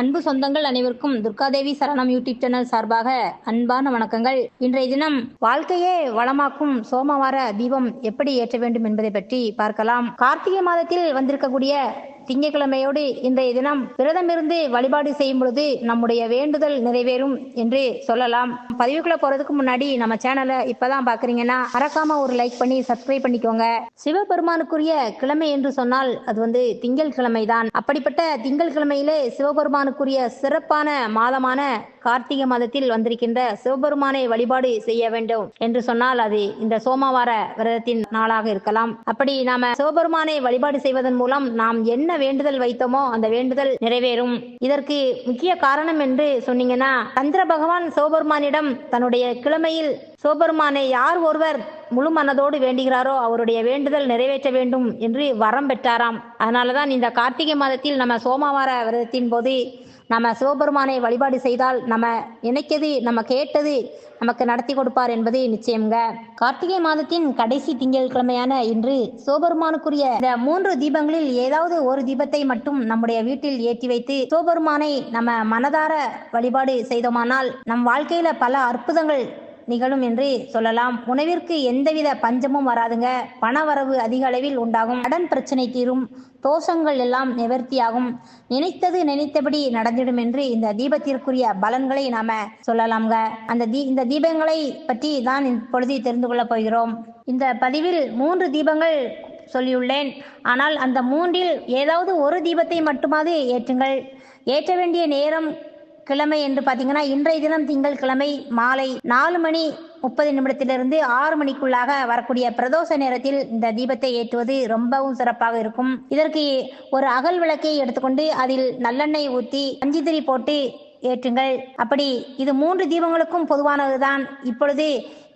அன்பு சொந்தங்கள் அனைவருக்கும் துர்காதேவி சரணம் யூடியூப் சேனல் சார்பாக அன்பான வணக்கங்கள். இன்றைய தினம் வாழ்க்கையே வளமாக்கும் சோமவார தீபம் எப்படி ஏற்ற வேண்டும் என்பதை பற்றி பார்க்கலாம். கார்த்திகை மாதத்தில் வந்திருக்கக்கூடிய திங்கட்கிழமையோடு இன்றைய தினம் விரதமிருந்து வழிபாடு செய்யும் பொழுது நம்முடைய வேண்டுதல் நிறைவேறும் என்று சொல்லலாம். பதிவுக்குள்ள போறதுக்கு முன்னாடி நம்ம சேனலை இப்பதான் பாக்குறீங்கன்னா மறக்காம ஒரு லைக் பண்ணி சப்ஸ்கிரைப் பண்ணிக்கோங்க. சிவபெருமானுக்குரிய கிழமை என்று சொன்னால் அது வந்து திங்கள் கிழமைதான் அப்படிப்பட்ட திங்கள் கிழமையிலே சிவபெருமானுக்குரிய சிறப்பான மாதமான கார்த்திகை மாதத்தில் வந்திருக்கின்ற சிவபெருமானை வழிபாடு செய்ய வேண்டும் என்று சொன்னால் அது இந்த சோமவார விரதத்தின் நாளாக இருக்கலாம். அப்படி நாம சிவபெருமானை வழிபாடு செய்வதன் மூலம் நாம் என்ன வேண்டுதல் வைத்தோமோ அந்த வேண்டுதல் நிறைவேறும். இதற்கு முக்கிய காரணம் என்று சொன்னீங்கன்னா சந்திர பகவான் சிவபெருமானிடம் தன்னுடைய கிழமையில் சிவபெருமானை யார் ஒருவர் முழு மனதோடு வேண்டுகிறாரோ அவருடைய வேண்டுதல் நிறைவேற்ற வேண்டும் என்று வரம் பெற்றாராம். அதனாலதான் இந்த கார்த்திகை மாதத்தில் நம்ம சோமவார விரதத்தின் போது நம்ம சிவபெருமானை வழிபாடு செய்தால் நம்ம நினைக்கிறது நம்ம கேட்டது நமக்கு நடத்தி கொடுப்பார் என்பது நிச்சயம்ங்க. கார்த்திகை மாதத்தின் கடைசி திங்கட்கிழமையான இன்று சிவபெருமானுக்குரிய இந்த மூன்று தீபங்களில் ஏதாவது ஒரு தீபத்தை மட்டும் நம்முடைய வீட்டில் ஏற்றி வைத்து சிவபெருமானை நம்ம மனதார வழிபாடு செய்தோமானால் நம் வாழ்க்கையில பல அற்புதங்கள் நிகழும் என்று சொல்லலாம். உணவிற்கு எந்தவித பஞ்சமும் வராதுங்க. பணவரவு அதிக அளவில் உண்டாகும். கடன் பிரச்சனை தீரும். தோஷங்கள் எல்லாம் நிவர்த்தியாகும். நினைத்தது நினைத்தபடி நடந்திடும் என்று இந்த தீபத்திற்குரிய பலன்களை நாம சொல்லலாம்ங்க. அந்த தீ இந்த தீபங்களை பற்றி தான் இப்பொழுது தெரிந்து கொள்ளப் போகிறோம். இந்த பதிவில் மூன்று தீபங்கள் சொல்லியுள்ளேன். ஆனால் அந்த மூன்றில் ஏதாவது ஒரு தீபத்தை மட்டுமாவது ஏற்றுங்கள். ஏற்ற வேண்டிய நேரம் கிழமை என்று பார்த்தீங்கன்னா இன்றைய தினம் திங்கள் கிழமை மாலை நாலு மணி முப்பது நிமிடத்திலிருந்து ஆறு மணிக்குள்ளாக வரக்கூடிய பிரதோஷ நேரத்தில் இந்த தீபத்தை ஏற்றுவது ரொம்பவும் சிறப்பாக இருக்கும். இதற்கு ஒரு அகல் விளக்கை எடுத்துக்கொண்டு அதில் நல்லெண்ணெய் ஊற்றி அஞ்சிதிரி போட்டு ஏற்றுங்கள். அப்படி இது மூன்று தீபங்களுக்கும் பொதுவானதுதான். இப்பொழுது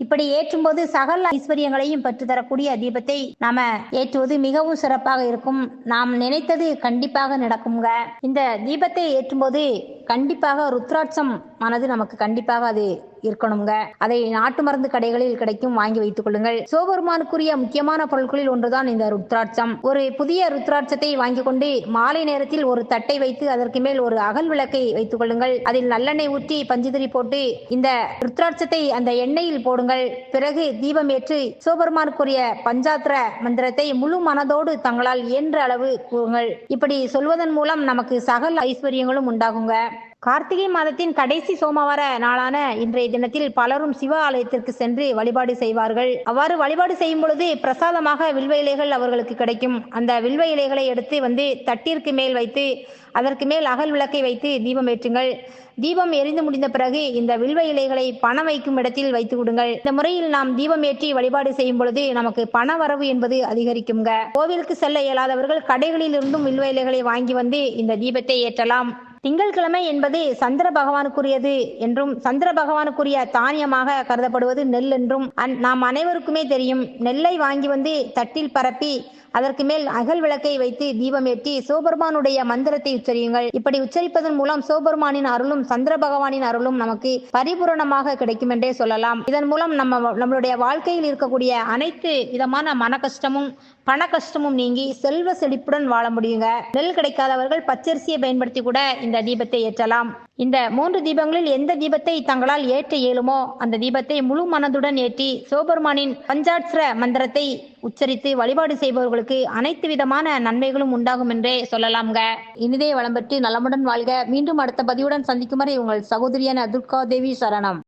இப்படி ஏற்றும்போது சகல ஐஸ்வர்யங்களையும் பெற்றுத்தரக்கூடிய தீபத்தை நாம ஏற்றுவது மிகவும் சிறப்பாக இருக்கும். நாம் நினைத்தது கண்டிப்பாக நடக்குங்க இந்த தீபத்தை ஏற்றும்போது கண்டிப்பாக ருத்ராட்சம் ஆனது நமக்கு கண்டிப்பாக அது இருக்கணுங்க. அதை நாட்டு மருந்து கடைகளில் கிடைக்கும் வாங்கி வைத்துக் கொள்ளுங்கள். சிவபெருமானுக்குரிய முக்கியமான பொருட்களில் ஒன்றுதான் இந்த ருத்ராட்சம். ஒரு புதிய ருத்ராட்சத்தை வாங்கி கொண்டு மாலை நேரத்தில் ஒரு தட்டை வைத்து அதற்கு மேல் ஒரு அகல் விளக்கை வைத்துக் கொள்ளுங்கள். அதில் நல்லெண்ணெய் ஊற்றி பஞ்சுதிரி போட்டு இந்த ருத்ராட்சத்தை அந்த எண்ணெயில் போடுங்கள். பிறகு தீபம் ஏற்றி சிவபெருமானுக்குரிய பஞ்சாத்திர மந்திரத்தை முழு மனதோடு தங்களால் இயன்ற அளவு கூறுங்கள். இப்படி சொல்வதன் மூலம் நமக்கு சகல் ஐஸ்வர்யங்களும் உண்டாகுங்க. கார்த்திகை மாதத்தின் கடைசி சோமவார நாளான இன்றைய தினத்தில் பலரும் சிவ ஆலயத்திற்கு சென்று வழிபாடு செய்வார்கள். அவ்வாறு வழிபாடு செய்யும் பொழுது பிரசாதமாக வில்வ இலைகள் அவர்களுக்கு கிடைக்கும். அந்த வில்வ இலைகளை எடுத்து வந்து தட்டிற்கு மேல் வைத்து அதற்கு மேல் அகல் விளக்கை வைத்து தீபம் ஏற்றுங்கள். தீபம் எரிந்து முடிந்த பிறகு இந்த வில்வ இலைகளை பணம் வைக்கும் இடத்தில் வைத்து விடுங்கள் இந்த முறையில் நாம் தீபம் ஏற்றி வழிபாடு செய்யும் பொழுது நமக்கு பண வரவு என்பது அதிகரிக்குங்க. கோவிலுக்கு செல்ல இயலாதவர்கள் கடைகளில் இருந்தும் வில்வ இலைகளை வாங்கி வந்து இந்த தீபத்தை ஏற்றலாம். திங்கள்கிழமை என்பது சந்திர பகவானுக்குரியது என்றும் சந்திர பகவானுக்குரிய தானியமாக கருதப்படுவது நெல் என்றும் நாம் அனைவருக்குமே தெரியும். நெல்லை வாங்கி வந்து தட்டில் பரப்பி அதற்கு மேல் அகல் விளக்கை வைத்து தீபம் ஏற்றி சிவபெருமானுடைய மந்திரத்தை உச்சரியுங்கள். இப்படி உச்சரிப்பதன் மூலம் சிவபெருமானின் அருளும் சந்திர பகவானின் அருளும் நமக்கு பரிபூரணமாக கிடைக்கும் என்றே சொல்லலாம். இதன் மூலம் நம்ம நம்மளுடைய வாழ்க்கையில் இருக்கக்கூடிய அனைத்து விதமான மன கஷ்டமும் பண கஷ்டமும் நீங்கி செல்வ செழிப்புடன் வாழ முடியுங்க. நெல் கிடைக்காதவர்கள் பச்சரிசியை பயன்படுத்தி கூட இந்த தீபத்தை ஏற்றலாம். இந்த மூன்று தீபங்களில் எந்த தீபத்தை தங்களால் ஏற்ற இயலுமோ அந்த தீபத்தை முழு மனதுடன் ஏற்றி சோபர்மானின் பஞ்சாட்சர மந்திரத்தை உச்சரித்து வழிபாடு செய்பவர்களுக்கு அனைத்து விதமான நன்மைகளும் உண்டாகும் என்றே சொல்லலாம்ங்க. இனிதே வளம் பெற்று நலமுடன் வாழ்க. மீண்டும் அடுத்த பதிவுடன் சந்திக்கும் வரை உங்கள் சகோதரியான துர்கா தேவி சரணம்.